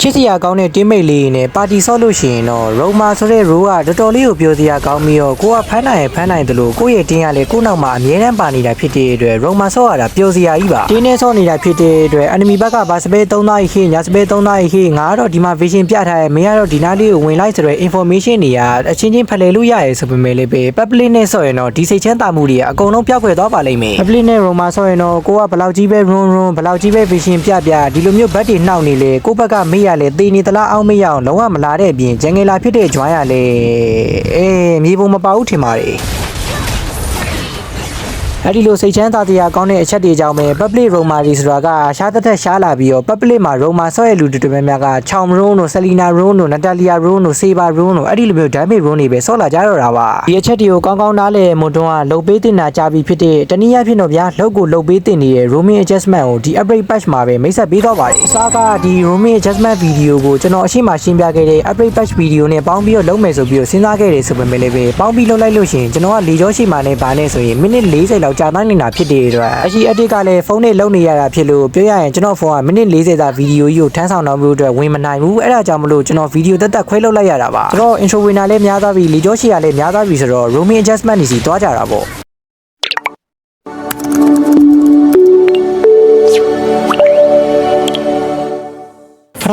ချစ်စရာကောင်းတဲ့တင်းမိတ်လေးနဲ့ပါတီဆော့လို့ရှိရင်တော့ရိုမာဆိုတဲ့ရိုးကတော်တော်လေးကိုပြောစရာကောင်းပြီးတော့ကိုကဖမ်းနိုင်ရင်ဖမ်းနိုင်တယ်လို့ကိုယ့်ရဲ့တင်းကလည်းကိုယ့်နောက်မှာအမြဲတမ်းပါနေတာဖြစ်တဲ့အတွက်ရိုမာဆော့ရတာပြောစရာကြီးပါတင်းနဲ့ဆော့နေတာဖြစ်တဲ့အတွက် enemy ဘက်ကဘာစပယ်3သားကြီးခေညာစပယ်3သားကြီးခေငါကတော့ဒီမှာ vision ပြထားရဲမင်းကတော့ဒီနားလေးကိုဝင်လိုက်ဆိုတော့ information တွေကအချင်းချင်းဖလှယ်လို့ရရဲဆိုပေမဲ့လည်းပဲ public နဲ့ဆော့ရင်တော့ဒီစိတ်ချမ်းသာမှုတွေကအကုန်လုံးပျောက်ကွယ်သွားပါလိမ့်မယ် public နဲ့ Roma ဆော့ရင်တော့ကိုကဘယ်လောက်ကြီးပဲ run run ဘယ်လောက်ကြီးပဲ vision ပြပြဒီလိုမျိုးဘတ်တွေနှောက်နေလေကိုယ့်ဘက်ကမေ့ရလေတေနေသလားအောင်မေ့ရအောင်လုံးဝမလာတဲ့အပြင်ဂျန်ငယ်လာဖြစ်တဲ့ကြွားရလေအေးမြေပုံမပါဘူးထင်ပါတယ် အဲ့ဒီလိုစိတ်ချမ်းသာတရားကောင်းတဲ့အချက်တွေကြောင့်ပဲ public roma တွေဆိုတာကရှားသက်သက်ရှားလာပြီးတော့ public မှာ roma ဆော့ရဲ့လူတွေတော်တော်များများကချောင်ရုံးတို့ selina ရုံးတို့ natalia ရုံးတို့ saber ရုံးတို့အဲ့ဒီလိုမျိုး damage ရုံးတွေပဲဆော့လာကြတော့တာပါဒီအချက်တွေကိုကောင်းကောင်းနားလည်မွန်တွန်းကလှုပ်ပေးတင်တာကြပြီးဖြစ်တဲ့တနည်းအားဖြင့်တော့ဗျာလှုပ်ကိုလှုပ်ပေးတင်နေတဲ့ roaming adjustment ကိုဒီ upgrade patch မှာပဲမိတ်ဆက်ပေးတော့ပါတယ်အစားကဒီ roaming adjustment video ကိုကျွန်တော်အရှိမရှင်းပြခဲ့တဲ့ upgrade patch video နဲ့ပေါင်းပြီးတော့လုပ်မယ်ဆိုပြီးတော့စဉ်းစားခဲ့တယ်ဆိုပေမဲ့လည်းပဲပေါင်းပြီးလုပ်လိုက်လို့ရှိရင်ကျွန်တော်ကလေကြောရှိမှနဲ့ဗာနဲ့ဆိုရင်မိနစ်40လောက်ကြာတိုင်းနေတာဖြစ်တဲ့အတွက်အရှိအတစ်ကလည်းဖုန်းနဲ့လုပ်နေရတာဖြစ်လို့ပြောရရင်ကျွန်တော်ဖုန်းကမိနစ်40သာဗီဒီယိုကြီးကိုထမ်းဆောင်တော့မှုအတွက်ဝင်မနိုင်ဘူးအဲ့ဒါကြောင့်မလို့ကျွန်တော်ဗီဒီယိုတက်တက်ခွဲလုပ်လိုက်ရတာပါဆိုတော့ intro winner လည်းများသွားပြီလေကြောရှိရလည်းများသွားပြီဆိုတော့ roaming adjustment နေစီတွားကြတာပေါ့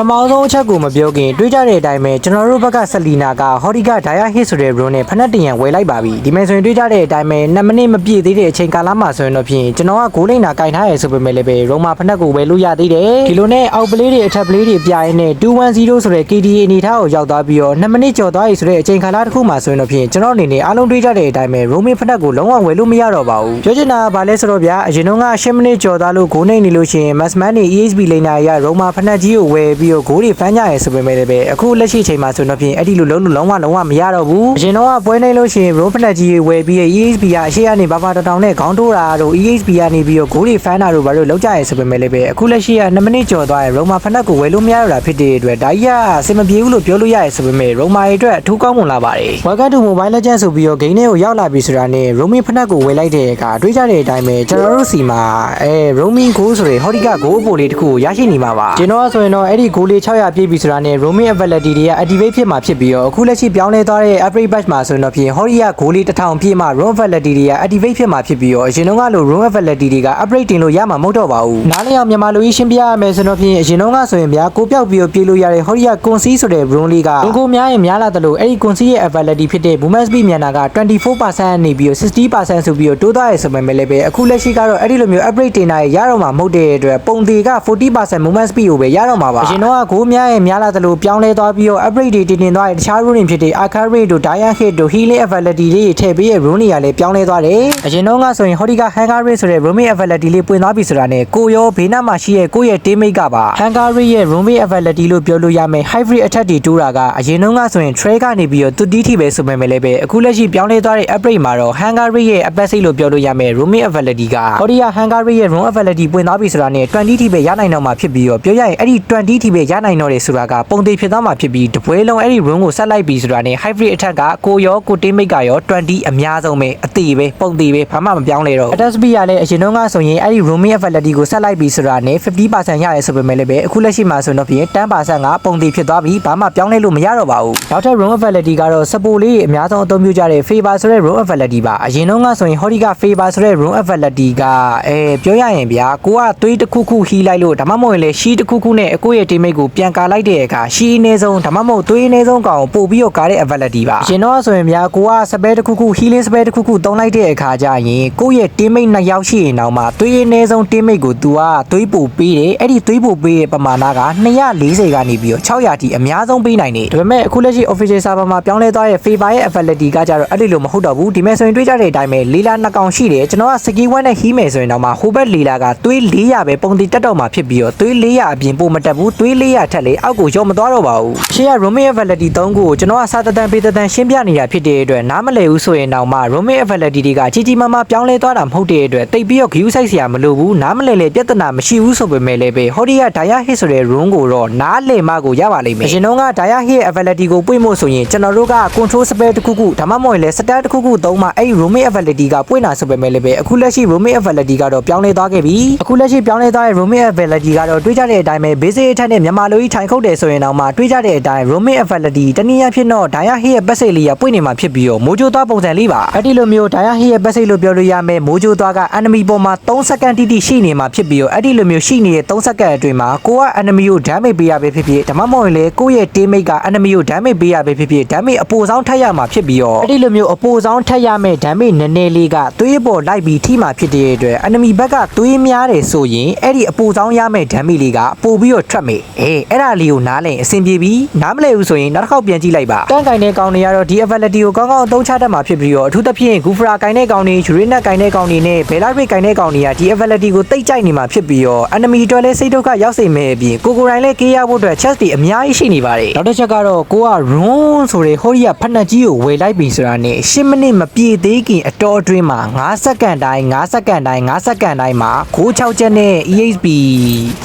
မဆုံးအချက်ကိုမပြောခင်တွေးကြတဲ့အတိုင်းပဲကျွန်တော်တို့ဘက်ကဆက်လီနာကဟော်ဒီကဒိုင်ယာဟစ်ဆိုတဲ့ rune နဲ့ဖနက်တရံဝယ်လိုက်ပါပြီဒီမဲ့ဆိုရင်တွေးကြတဲ့အတိုင်းပဲ2မိနစ်မပြည့်သေးတဲ့အချိန်ကာလမှာဆိုရင်တော့ဖြင့်ကျွန်တော်ကဂိုးလိန်နာကင်ထားရဲဆိုပေမဲ့လည်းပဲရိုမာဖနက်ကိုဝယ်လို့ရသေးတယ်ဒီလိုနဲ့အောက်ပလေးတွေအထက်ပလေးတွေပြရင်းနဲ့210ဆိုတဲ့ KDA အနေထားကိုရောက်သွားပြီးတော့2မိနစ်ကျော်သွားပြီဆိုတဲ့အချိန်ကာလတစ်ခုမှာဆိုရင်တော့ဖြင့်ကျွန်တော်အနေနဲ့အားလုံးတွေးကြတဲ့အတိုင်းပဲရိုမင်ဖနက်ကိုလုံးဝဝယ်လို့မရတော့ပါဘူးပြောချင်တာကဘာလဲဆိုတော့ဗျာအရင်တော့က10မိနစ်ကျော်သွားလို့ဂိုးနေနေလို့ရှိရင် Massman နေ ESB လိန်နာရရိုမာဖနက်ကြီးကိုဝယ်ပြီးတော့ဂိုးတွေဖမ်းကြရဲဆိုပေမဲ့လည်းပဲအခုလက်ရှိအချိန်မှာဆိုတော့ဖြင့်အဲ့ဒီလိုလုံးလို့လုံးဝလုံးဝမရတော့ဘူးအရင်တော့ကပွဲနေလို့ရှိရင်ရိုဖနက်ကြီးတွေဝယ်ပြီး ESB ကအရှိကနေဘာဘာတတောင်နဲ့ခေါင်းထိုးတာတို့ ESB ကနေပြီးတော့ဂိုးတွေဖမ်းတာတို့ဘာလို့လောက်ကြရဲဆိုပေမဲ့လည်းပဲအခုလက်ရှိက2မိနစ်ကျော်သွားရင်ရိုမာဖနက်ကိုဝယ်လို့မရတော့တာဖြစ်တဲ့အတွက်ဒါကြီးကအဆင်မပြေဘူးလို့ပြောလို့ရရဲဆိုပေမဲ့ရိုမာရဲ့အတွက်အထူးကောင်းမွန်လာပါတယ် Welcome to Mobile Legends ဆိုပြီးတော့ဂိမ်းထဲကိုရောက်လာပြီဆိုတာနဲ့ roaming ဖနက်ကိုဝယ်လိုက်တဲ့အခါတွေးကြတဲ့အတိုင်းပဲကျွန်တော်တို့စီမှာအဲ roaming goal ဆိုတဲ့ဟောဒီက goal ပိုလေးတစ်ခုကိုရရှိနေမှာပါကျွန်တော်ကဆိုရင်တော့အဲ့ဒီ goal လေး600ပြည့်ပြီဆိုတာနဲ့ roaming availability တွေက activate ဖြစ်မှာဖြစ်ပြီးတော့အခုလက်ရှိပြောင်းလဲသွားတဲ့ upgrade batch မှာဆိုရင်တော့ဖြင့်ဟောဒီက goal လေး1000ပြည့်မှ roam availability တွေက activate ဖြစ်မှာဖြစ်ပြီးတော့အရင်တုန်းကလို roam availability တွေက upgrade တင်လို့ရမှာမဟုတ်တော့ပါဘူးနားလည်အောင်မြန်မာလူကြီးရှင်းပြရမယ်ဆိုတော့ဖြင့်အရင်တုန်းကဆိုရင်ဗျာကိုပြောက်ပြီးတော့ပြေးလို့ရတဲ့ဟောဒီက consi ဆိုတဲ့ roam လေးကကိုများရင်များလာတယ်လို့အဲ့ဒီ consi ရဲ့ availability ဖြစ်တဲ့ movement speed မြန်တာက24%နေပြီးတော့60%ဆိုပြီးတော့တိုးသွားရဲဆိုပေမဲ့လည်းပဲအခုလက်ရှိကတော့အဲ့ဒီလိုမျိုး upgrade တင်တာရတော့မှာမဟုတ်တဲ့အတွက်ပုံသေးက40% movement speed ကိုပဲရတော့မှာပါအရင်တော့ကဂိုးများရင်များလာတယ်လို့ပြောင်းလဲသွားပြီးတော့ upgrade တွေတင်တင်သွားတဲ့တခြား rune ဖြစ်တဲ့ arcade rate တို့ diamond hit တို့ healing availability တွေထည့်ပေးရဲ့ rune တွေကလည်းပြောင်းလဲသွားတယ်အရင်တော့ကဆိုရင် Horika hanger rate ဆိုတဲ့ rune availability လေးပွင့်သွားပြီဆိုတာနဲ့ကိုရောဘေးနားမှာရှိရဲ့ကိုရဲ့ teammate ကပါ hanger rate ရဲ့ rune availability လို့ပြောလို့ရမယ် hybrid attack တွေတိုးတာကအရင်တော့ကဆိုရင် tray ကနေပြီးတော့တူတီးထိပဲဆိုပေမဲ့လည်းပဲအခုလက်ရှိပြောင်းလဲသွားတဲ့ upgrade မှာတော့ hanger rate ရဲ့ attack စိတ်လို့ပြောလို့ရမယ် rune availability က Horika hanger rate ရဲ့ rune availability ပွင့်သွားပြီဆိုတာနဲ့20ထိပဲရနိုင်တော့မှာဖြစ်ပြီးတော့ပြောရရင်အဲ့ဒီ20ထိပဲရနိုင်တော့တယ်ဆိုတာကပုံသေးဖြစ်သွားမှာဖြစ်ပြီးတပွဲလုံးအဲ့ဒီ rune ကိုဆက်လိုက်ပြီဆိုတာနဲ့ hybrid attack ကကိုရောကို teammate ကရော20အများဆုံးပဲအသေးပဲပုံသေးပဲဘာမှမပြောင်းလဲတော့ attack speed ကလည်းအရင်တော့ကဆိုရင်အဲ့ဒီ rune availability ကိုဆက်လိုက်ပြီဆိုတာနဲ့50%ရရဲဆိုပေမဲ့လည်းပဲအခုလက်ရှိမှာဆိုတော့ဖြင့်10%ကပုံသေးဖြစ်သွားပြီဘာမှပြောင်းလဲလို့မရတော့ပါဘူးနောက်ထပ် rune availability ကတော့ support လေးအများဆုံးအသုံးပြုကြတဲ့ favor ဆိုတဲ့ rune availability ပါအရင်တော့ကဆိုရင် Horika favor ဆိုတဲ့ rune availability ကအဲပြောရရင်ဗျာကိုကသွေးတစ်ခုခုဟီးလိုက်လို့ဒါမှမဟုတ်ရင်လည်းရှီးတစ်ခုခုနဲ့အကိုရဲ့ teammate ကိုပြန်ကာလိုက်တဲ့အခါရှီးအနည်းဆုံးဒါမှမဟုတ်သွေးအနည်းဆုံးကောင်ကိုပို့ပြီးတော့ကာတဲ့ availability ပါအရင်တော့ဆိုရင်ဗျာကိုကစပယ်တစ်ခုခု healing spell တစ်ခုခုသုံးလိုက်တဲ့အခါကျရင်ကိုရဲ့ teammate နှစ်ယောက်ရှိရင်တော့မှသွေးအနည်းဆုံး teammate ကို तू ကသွေးပို့ပေးတယ်အဲ့ဒီသွေးပို့ပေးရဲ့ပမာဏက240ကနေပြီးတော့600တိအများဆုံးပေးနိုင်တယ်ဒါပေမဲ့အခုလက်ရှိ official server မှာပြောင်းလဲသွားတဲ့ favor ရဲ့ availability ကကြတော့အဲ့ဒီလိုမဟုတ်တော့ဘူးဒီမဲ့ဆိုရင်တွေးကြတဲ့အတိုင်းပဲလီလာနှစ်ကောင်ရှိတယ်ကျွန်တော်ကစကီဝက်နဲ့ဟီးမယ်ဆိုရင်တော့မှဟိုဘက်လီလာကသွေး400ပဲပုံတီတက်တော့မှာဖြစ်ပြီးတော့သွေး400အပြင်ပို့မတက်ဘူးသွေး400ထက်လေအောက်ကိုရောမသွားတော့ပါဘူးရှေ့က roaming availability 3ခုကိုကျွန်တော်ကစာတတန်ပေးတတန်ရှင်းပြနေတာဖြစ်တဲ့အတွက်နားမလည်ဘူးဆိုရင်တော့မှ roaming availability တွေကကြီးကြီးမားမားပြောင်းလဲသွားတာမဟုတ်တဲ့အတွက်တိတ်ပြီးတော့ view size ဆရာမလိုဘူးနားမလည်လေပြဿနာမရှိဘူးဆိုပေမဲ့လည်းပဲဟောဒီက dia hit ဆိုတဲ့ room ကိုတော့နားလည်မှကိုရပါလိမ့်မယ်အရင်တော့က dia hit availability ကိုပွင့်ဖို့ဆိုရင်ကျွန်တော်တို့က control spell တစ်ခုခုဒါမှမဟုတ်ရင်လည်း stat တစ်ခုခုသုံးမှအဲ့ဒီ roaming availability ကပွင့်တာဆိုပေမဲ့လည်းပဲအခုလက်ရှိ roaming availability ကတော့ပြောင်းလဲသွားခဲ့ပြီအခုလက်ရှိပြောင်းလဲသွားတဲ့ roaming availability ကတော့တွေးကြတဲ့အတိုင်းပဲ basic attack နဲ့မြန်မာလိုကြီးထိုင်ခုတ်တယ်ဆိုရင်တော့မှတွေးကြတဲ့အတိုင်း roaming ability တနည်းအားဖြင့်တော့ Daya Hit ရဲ့ပတ်စိတ်လေးကပွင့်နေမှာဖြစ်ပြီးတော့မိုးကြိုးသွားပုံစံလေးပါအဲ့ဒီလိုမျိုး Daya Hit ရဲ့ပတ်စိတ်လို့ပြောလို့ရမယ်မိုးကြိုးသွားက enemy ပေါ်မှာ3စက္ကန့်တိတိရှိနေမှာဖြစ်ပြီးတော့အဲ့ဒီလိုမျိုးရှိနေတဲ့3စက္ကန့်အတွင်းမှာကိုက enemy ကို damage ပေးရပဲဖြစ်ဖြစ်ဒါမှမဟုတ်ရင်လေကိုယ့်ရဲ့ teammate က enemy ကို damage ပေးရပဲဖြစ်ဖြစ် damage အပိုဆောင်ထပ်ရမှာဖြစ်ပြီးတော့အဲ့ဒီလိုမျိုးအပိုဆောင်ထပ်ရမယ် damage နည်းနည်းလေးကသွေးပေါ်လိုက်ပြီးထိမှာဖြစ်တဲ့အတွက် enemy ဘက်ကသွေးများတယ်ဆိုရင်အဲ့ဒီအပိုဆောင်ရမယ် damage လေးကပို့ပြီးတော့ထွက်မေအေးအဲ့ဒါလေးကိုနားလည်အဆင်ပြေပြီးနားမလည်ဘူးဆိုရင်နောက်တစ်ခေါက်ပြန်ကြည့်လိုက်ပါတန်းကင်တဲ့ကောင်တွေကတော့ဒီ ability ကိုကောင်းကောင်းအသုံးချတတ်မှာဖြစ်ပြီးတော့အထူးသဖြင့် Gufra ကင်တဲ့ကောင်တွေ Urina ကင်တဲ့ကောင်တွေနဲ့ Bella Rate ကင်တဲ့ကောင်တွေကဒီ ability ကိုတိတ်ကြိုက်နေမှာဖြစ်ပြီးတော့ enemy အတွက်လည်းစိတ်ဒုက္ခရောက်စေမယ့်အပြင်ကိုကိုယ်တိုင်လည်းကေးရဖို့အတွက် chest တွေအများကြီးရှိနေပါတယ်နောက်တစ်ချက်ကတော့ကိုက run ဆိုတဲ့ဟိုရီယာဖက်နှက်ကြီးကိုဝယ်လိုက်ပြီဆိုတာနဲ့10မိနစ်မပြည့်သေးခင်အတော်အတွင်းမှာ9စက္ကန့်တိုင်း9စက္ကန့်တိုင်း9စက္ကန့်တိုင်းမှာ6ချက်နဲ့ EHP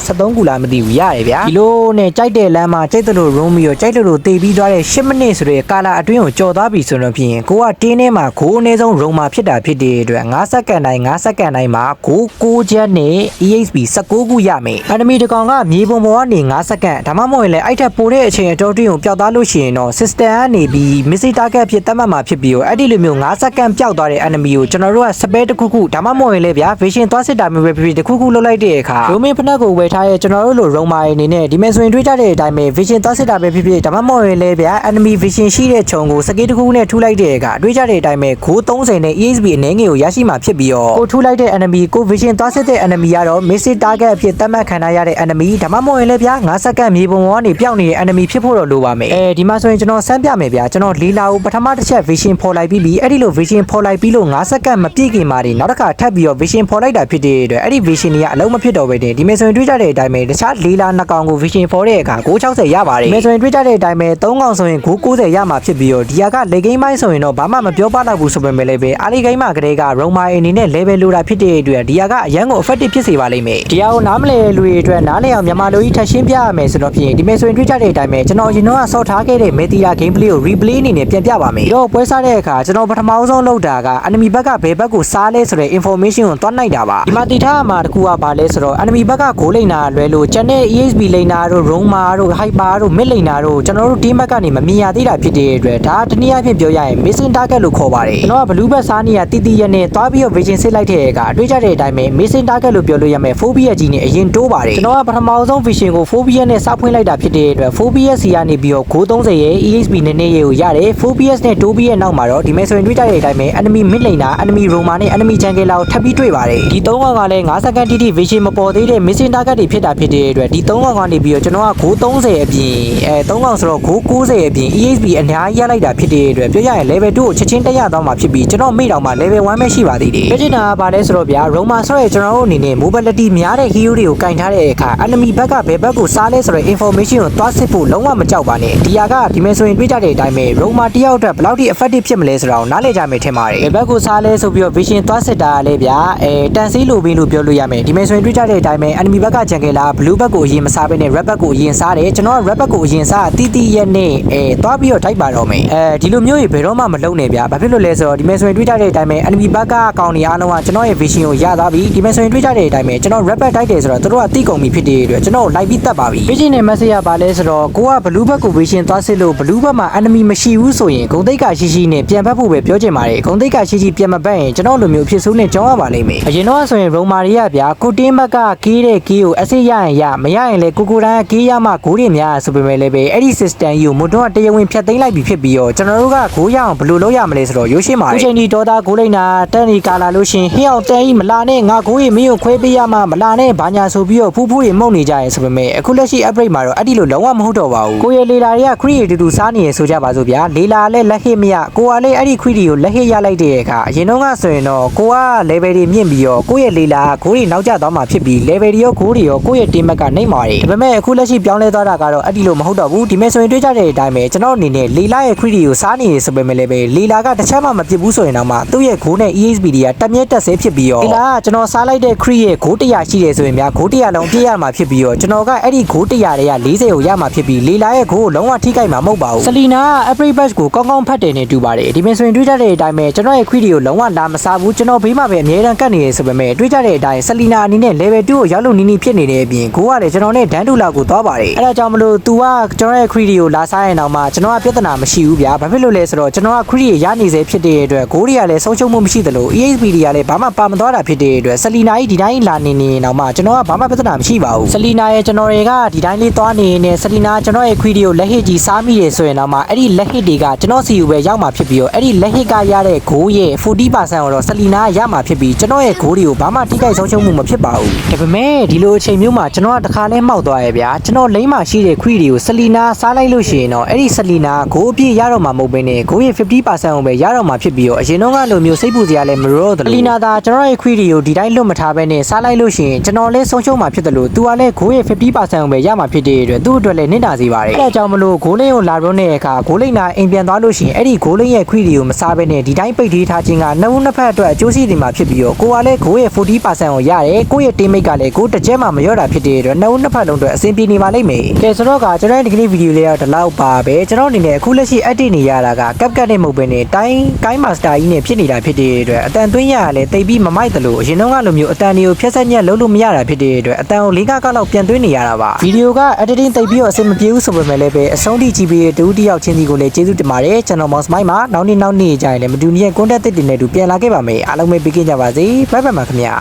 73ခုလားမသိဘူးရတယ်ဗျာဒီလိုနဲ့ကြိုက်တဲ့လမ်းမှာကြိုက်တယ်လို့ room ပြီးတော့ကြိုက်တယ်လို့တေးပြီးသွားတဲ့10မိနစ်ဆိုတဲ့ကာလာအတွင်းကိုကြော်သွားပြီဆိုတော့ဖြင့်ကိုကတင်းထဲမှာဂိုးအနည်းဆုံး room မှာဖြစ်တာဖြစ်တဲ့အတွက်9စက္ကန့်တိုင်း9စက္ကန့်တိုင်းမှာဂိုး6ချက်နဲ့ EHP 19ခုရမယ် enemy တကောင်ကမြေပုံပေါ်ကနေ9စက္ကန့်ဒါမှမဟုတ်ရင်လည်းအဲ့ထက်ပိုတဲ့အချိန်အတော်တွင်းကိုပျောက်သွားလို့ရှိရင်တော့ system ကနေပြီး missing target ဖြစ်သတ်မှတ်မှာဖြစ်ပြီးတော့အဲ့ဒီလိုမျိုး9စက္ကန့်ပျောက်သွားတဲ့ enemy ကိုကျွန်တော်တို့က spare တစ်ခုခုဒါမှမဟုတ်ရင်လည်းဗျာ vision သွားစစ်တာမျိုးပဲဖြစ်ဖြစ်တစ်ခုခုလုပ်လိုက်တဲ့အခါ roaming ဖနက်ကိုဝယ်ထားရဲ့ကျွန်တော်တို့လို roamer အနေနဲ့ဒီမဲ့ဆိုရင်တွေးကြတဲ့အတိုင်းပဲ vision သွားစစ်တာပဲဖြစ်ဖြစ်ဒါမှမဟုတ်ရင်လည်းဗျာ enemy vision ရှိတဲ့ခြုံကိုစကေးတစ်ခုခုနဲ့ထူလိုက်တဲ့အခါတွေးကြတဲ့အတိုင်းပဲခိုး30နဲ့ EXP အနေငယ်ကိုရရှိမှာဖြစ်ပြီးတော့ကိုထူလိုက်တဲ့ enemy ကို vision သွားစစ်တဲ့ enemy ကတော့ missing target အဖြစ်သတ်မှတ်ခံရရတဲ့ enemy ဒါမှမဟုတ်ရင်လည်းဗျာ9စက္ကန့်မြေပုံပေါ်ကနေပျောက်နေတဲ့ enemy ဖြစ်ဖို့တော့လိုပါမယ်အဲဒီမှာဆိုရင်ကျွန်တော်စမ်းပြမယ်ဗျာကျွန်တော်လေးလာကိုပထမတစ်ချက် vision ဖော်လိုက်ပြီးပြီအဲ့ဒီလို vision ဖော်လိုက်ပြီးလို့9စက္ကန့်မပြည့်ခင်မှာဒီနောက်တစ်ခါထပ်ပြီးတော့ vision ဖော်လိုက်တာဖြစ်တဲ့အတွက်အဲ့ဒီ vision တွေကအလုံးမဖြစ်တော့ဘဲတင်ဒီမဲ့ဆိုရင်တွေးကြတဲ့အတိုင်းပဲတခြားလေးလာနှစ်ကောင်ကို vision ဖော်တဲ့အခါ960ရပါတယ်ဒီမဲ့ဆိုရင်တွေးကြတဲ့အတိုင်းပဲ3ကောင်ဆိုရင်990ရမှာဖြစ်ပြီးတော့ဒီဟာကလေကိန်းပိုင်းဆိုရင်တော့ဘာမှမပြောပါတော့ဘူးဆိုပေမဲ့လည်းပဲအားလေးကိန်းမှာကလေးက Roma အနေနဲ့ level လိုတာဖြစ်တဲ့အတွက်ဒီဟာကအရန်ကို effective ဖြစ်စေပါလိမ့်မယ်ဒီဟာကိုနားမလည်လူတွေအတွက်နားလည်အောင်မြန်မာလိုကြီးထပ်ရှင်းပြရမယ်ဆိုတော့ဖြင့်ဒီမဲ့ဆိုရင်တွေးကြတဲ့အတိုင်းပဲကျွန်တော်ရင်တော့ဆော့ထားခဲ့တဲ့ Meteor gameplay ကို replay အနေနဲ့ပြန်ပြပါမယ်ဒီတော့ပွဲစားတဲ့အခါကျွန်တော်ပထမဆုံးလုပ်တာက enemy ဘက်ကဘယ်ဘက်ကိုစားလဲဆိုတဲ့ information ကိုတွန်းလိုက်တာပါဒီမှာတည်ထားမှာတခုကဘာလဲဆိုတော့ enemy ဘက်ကဂိုးလိန်နာလွဲလို့ကျန်တဲ့ EXP လိန်နာတို့ Roma တို့ Hyper တို့ Mid လိန်နာတို့ကျွန်တော်တို့ team ဘက်ကနေမမြင်ရသေးတာဖြစ်တဲ့အတွက်ဒါတနည်းအားဖြင့်ပြောရရင် missing target လို့ခေါ်ပါတယ်ကျွန်တော်က blue ဘက်စားနေရတီတီရနဲ့သွားပြီးတော့ vision စစ်လိုက်တဲ့အခါအတွေ့ကြတဲ့အတိုင်းပဲ missing target လို့ပြောလို့ရမယ် phobia ကြီးနဲ့အရင်တိုးပါတယ်ကျွန်တော်ကပထမဆုံး vision ကို phobia နဲ့စဖွင့်လိုက်တာဖြစ်တဲ့အတွက် phobia စီကနေပြီးတော့930ရဲ့ EXP နည်းနည်းရေကိုရတယ် phobia နဲ့တိုးပြီးရဲ့နောက်မှာတော့ဒီမဲ့ဆိုရင်တွေ့ကြတဲ့အတိုင်းပဲ enemy mid lane နာ enemy roma နဲ့ enemy jungle လာကိုထပ်ပြီးတွေ့ပါတယ်ဒီ၃ကောင်ကလည်း9စက္ကန့်တိတိ vision မပေါ်သေးတဲ့ missing target တွေဖြစ်တာဖြစ်တဲ့အတွက်ဒီ၃ကောင်ကနေပြီးတော့ကျွန်တော်က930အပြင်အဲ၃ကောင်ဆိုတော့990အပြင် EXP အများကြီးရလိုက်တာဖြစ်တဲ့အတွက်ပြောရရင် level 2ကိုချက်ချင်းတက်ရသွားမှာဖြစ်ပြီးကျွန်တော်မိတောင်မှ level 1ပဲရှိပါသေးတယ်ပြောချင်တာကဘာလဲဆိုတော့ဗျာ roma ဆိုရဲကျွန်တော်တို့အနေနဲ့ mobility များတဲ့ hero တွေကိုကင်ထားတဲ့အခါ enemy ဘက်ကဘယ်ဘက်ကိုစားလဲဆိုတဲ့ information ကိုသွားစစ်ဖို့လုံးဝမကြောက်ပါနဲ့ဒီဟာကဒီမဲ့ဆိုရင်တွေ့ကြတဲ့အတိုင်းပဲ roma တယောက်အတွက်ဘယ်လောက်ထိ effective ဖြစ်မလဲဆိုတာကိုနားလည်ကြမယ်ထင်ပါတယ်ဘယ်ဘက်ကိုစားလဲဆိုပြီးတော့ vision သွားစစ်တာလေဗျာအဲတန်ဆေးလိုပြီးလို့ပြောလို့ရမယ်ဒီမဲ့ဆိုရင်တွေ့ကြတဲ့အတိုင်းပဲ enemy ဘက်က jungle လာ blue ဘက်ကိုအရင်မစားဘဲနဲ့ red ဘက်ကိုအရင်စားတယ်ကျွန်တော်က red ဘက်ကိုအရင်စားတီးတီးရက်နဲ့အဲသွားပြီးတော့ထိုက်ပါတော့မယ်အဲဒီလိုမျိုးကြီးဘယ်တော့မှမလုံနဲ့ဗျာဘာဖြစ်လို့လဲဆိုတော့ဒီမဲ့ဆိုရင်တွေ့ကြတဲ့အတိုင်းပဲ enemy ဘက်ကကောင်တွေအားလုံးကကျွန်တော်ရဲ့ vision ကိုရသွားပြီဒီမဲ့ဆိုရင်တွေ့ကြတဲ့အတိုင်းပဲကျွန်တော် red ဘက်ထိုက်တယ်ဆိုတော့တို့ကတိကုန်ပြီဖြစ်တဲ့အတွက်ကျွန်တော်လိုက်ပြီးတက်ပါပြီ vision နဲ့ message ကဘာလဲဆိုတော့ကိုက blue ဘက်ကို vision သွားစစ်လို့ blue ဘက်မှာ enemy မရှိဘူးဆိုရင်ဂုံတိတ်ကရှိရှိနဲ့ပြန်ဖက်ဖို့ပဲပြောချင်ပါတယ်ဂုံတိတ်ကရှိရှိပြန်မပတ်ရင်ကျွန်တော်လိုမျိုးဖြစ်ဆိုးနဲ့ကြောင်းရပါလိမ့်မယ်အရင်တော့ဆိုရင် Roma တွေကဗျာကိုတင်းဘက်ကကေးတဲ့ကေးကိုအစစ်ရရင်ရမရရင်လေကိုကိုတန်းကေးရမှဂိုးတွေများဆိုပေမဲ့လည်းပဲအဲ့ဒီ system ကြီးကိုမွတ်တော့တရားဝင်ဖြတ်သိမ်းလိုက်ပြီဖြစ်ပြီးတော့ကျွန်တော်တို့ကဂိုးရအောင်ဘယ်လိုလုပ်ရမလဲဆိုတော့ရိုးရှင်းပါတယ်အခုချိန်ဒီဒေါ်တာဂိုးလိမ့်တာတန်ဒီကာလာလို့ရှင်ဟင်းအောင်တန်ကြီးမလာနဲ့ငါဂိုးရီမင်းကိုခွဲပေးရမှမလာနဲ့ဘာညာဆိုပြီးတော့ဖူးဖူးတွေမှုန့်နေကြရဲဆိုပေမဲ့အခုလက်ရှိ upgrade မှာတော့အဲ့ဒီလိုလုံးဝမဟုတ်တော့ပါဘူးကိုရလေလာတွေက create တူတူစားနေရဆိုကြပါစို့ဗျာလေလာလည်းလက်ဟစ်မရကိုကလည်းအဲ့ဒီ create ကိုလက်ဟစ်ရလိုက်တဲ့အခါအရင်တော့ကဆိုရင်တော့ကိုက level တွေမြင့်ပြီးတော့ကိုယ့်ရဲ့လေလာဂိုးတွေနောက်ကျသွားမှာဖြစ်ပြီး level တွေရောဂိုးတွေရောကိုယ့်ရဲ့ team ကနှိမ့်ပါတယ်ဒါပေမဲ့အခုလက်ရှိပြောင်းလဲသွားတာကတော့အဲ့ဒီလိုမဟုတ်တော့ဘူးဒီမဲ့ဆိုရင်တွေးကြတဲ့အတိုင်းပဲကျွန်တော်အနေနဲ့လေလာရဲ့ create ကိုစားနေရဆိုပေမဲ့လည်းပဲလေလာကတစ်ချက်မှမပြစ်ဘူးဆိုရင်တော့မှသူ့ရဲ့ဂိုးနဲ့ EXP တွေကတက်မြဲတက်ဆဲဖြစ်ပြီးတော့လေလာကကျွန်တော်စားလိုက်တဲ့ create ရဲ့ဂိုး100ရှိတယ်ဆိုရင်များဂိုး100လုံးပြည့်ရမှာဖြစ်ပြီးတော့ကျွန်တော်ကအဲ့ဒီဂိုး100တွေက40ကိုရမှာဖြစ်ပြီးလေလာရဲ့ဂိုးကိုလုံးဝထိခိုက်မှာမဟုတ်ပါဘူးဆလီနာက every batch ကိုကောင်းကောင်းဖတ်တယ်နဲ့တူပါတယ်ဒီမဲ့ဆိုရင်တွေးကြတဲ့အတိုင်းပဲကျွန်တော်ရဲ့ create ကိုလုံးဝလာမစားဘူးကျွန်တော်ဘေးမှာပဲအမြဲတမ်းကတ်နေရဆိုပေမဲ့တွေးကြတဲ့အတိုင်းဆလီနာအနေနဲ့ level 2ကိုရောက်လို့နီးနီးဖြစ်နေတဲ့အပြင်ဂိုးကလည်းကျွန်တော်နဲ့ဒန်းတူလောက်ကိုသွားပါတယ်အဲ့ဒါကြောင့်မလို့ तू ကကျွန်တော်ရဲ့ creed ကိုလာစားရင်တော့မှကျွန်တော်ကပြဿနာမရှိဘူးဗျာဘာဖြစ်လို့လဲဆိုတော့ကျွန်တော်က creed ရနေစေဖြစ်တဲ့အတွက်ဂိုးတွေကလည်းဆုံးရှုံးမှုမရှိသလို EXP တွေကလည်းဘာမှပါမသွားတာဖြစ်တဲ့အတွက်ဆလီနာကြီးဒီတိုင်းလာနေနေတော့မှကျွန်တော်ကဘာမှပြဿနာမရှိပါဘူးဆလီနာရဲ့ကျွန်တော်တွေကဒီတိုင်းလေးသွားနေနေဆလီနာကျွန်တော်ရဲ့ creed ကိုလက်ဟစ်ကြီးစားမိတယ်ဆိုရင်တော့မှအဲ့ဒီလက်ဟစ်တွေကကျွန်တော်စီကိုပဲရောက်မှာဖြစ်ပြီးတော့အဲ့ဒီလက်ဟစ်ကရတဲ့ဂိုးရဲ့40%ကိုတော့ဆလီနာရမှာဖြစ်ပြီးကျွန်တော်ရဲ့ဂိုးတွေကိုဘာမှထိခိုက်ဆုံးရှုံးမှုမဖြစ်ပါဘူးဒါပေမဲ့ဒီလိုအချိန်မျိုးမှာကျွန်တော်ကတခါလဲမှောက်သွားရဲ့ဗျာကျွန်တော်လိမ့်မှာရှိတဲ့ creed တွေကိုဆလီနာစားလိုက်လို့ရှိရင်တော့အဲ့ဒီဆလီနာဂိုးအပြည့်ရတော့မှာမဟုတ်ဘဲနဲ့ဂိုးရဲ့50%ကိုပဲရတော့မှာဖြစ်ပြီးတော့အရင်တော့ကလိုမျိုးစိတ်ပူစရာလည်းမရောတယ်ဆလီနာသာကျွန်တော်ရဲ့ creed တွေကိုဒီတိုင်းလွတ်မထားဘဲနဲ့စားလိုက်လို့ရှိရင်ကျွန်တော်လည်းဆုံးရှုံးမှာဖြစ်တယ်လို့သူကလည်းဂိုးရဲ့50%ကိုပဲရမှာဖြစ်တဲ့အတွက်သူ့အတွက်လည်းနစ်နာစေပါတယ်အဲ့ဒါကြောင့်မလို့ဂိုးလိန်ကိုလာရုံးတဲ့အခါဂိုးလိန်နာအိမ်ပြန်သွားလို့ရှိရင်အဲ့ဒီဂိုးလိန်ရဲ့ creed တွေကိုမစားဘဲနဲ့ဒီတိုင်းပိတ်သေးထားခြင်းကနှစ်ဦးနှစ်ဖက်အတွက်အကျိုးရှိနေမှာဖြစ်ပြီးတော့ကိုကလည်းဂိုးရဲ့40%ကိုရတယ်ကိုယ့်ရဲ့ teammate ကလည်းဂိုးတစ်ချက်မှမရော့တာဖြစ်တဲ့အတွက်နှစ်ဦးနှစ်ဖက်လုံးအတွက်အဆင်ပြေနေပါလိမ့်မယ်ကဲဆိုတော့ကကျွန်တော်ဒီကနေ့ဗီဒီယိုလေးကတော့ဒီလောက်ပါပဲကျွန်တော်အနေနဲ့အခုလက်ရှိ edit နေရတာကကပ်ကတ်နဲ့မဟုတ်ဘဲနဲ့တိုင်းကိုင်းမာစတာကြီးနဲ့ဖြစ်နေတာဖြစ်တဲ့အတွက်အတန်သွင်းရရလဲတိတ်ပြီးမမိုက်တယ်လို့အရင်တော့ကလိုမျိုးအတန်တွေကိုဖြတ်ဆက်ညက်လုံးလို့မရတာဖြစ်တဲ့အတွက်အတန်ကို၄ကကောက်လောက်ပြန်သွင်းနေရတာပါဗီဒီယိုက editing တိတ်ပြီးတော့အဆင်မပြေဘူးဆိုပေမဲ့လည်းပဲအဆုံးထိကြည့်ပြီးတူတူတယောက်ချင်းစီကိုလည်းကျေးဇူးတင်ပါတယ်ကျွန်တော် mouse mic မှာနောက်နေ့နောက်နေ့ကြာရင်လည်းမတူညီတဲ့ content သစ်တွေနဲ့တူပြန်လာခဲ့ပါမယ်အားလုံးပဲပြီးကင်းကြပါစေဘိုင်ဘိုင်ပါခင်ဗျာ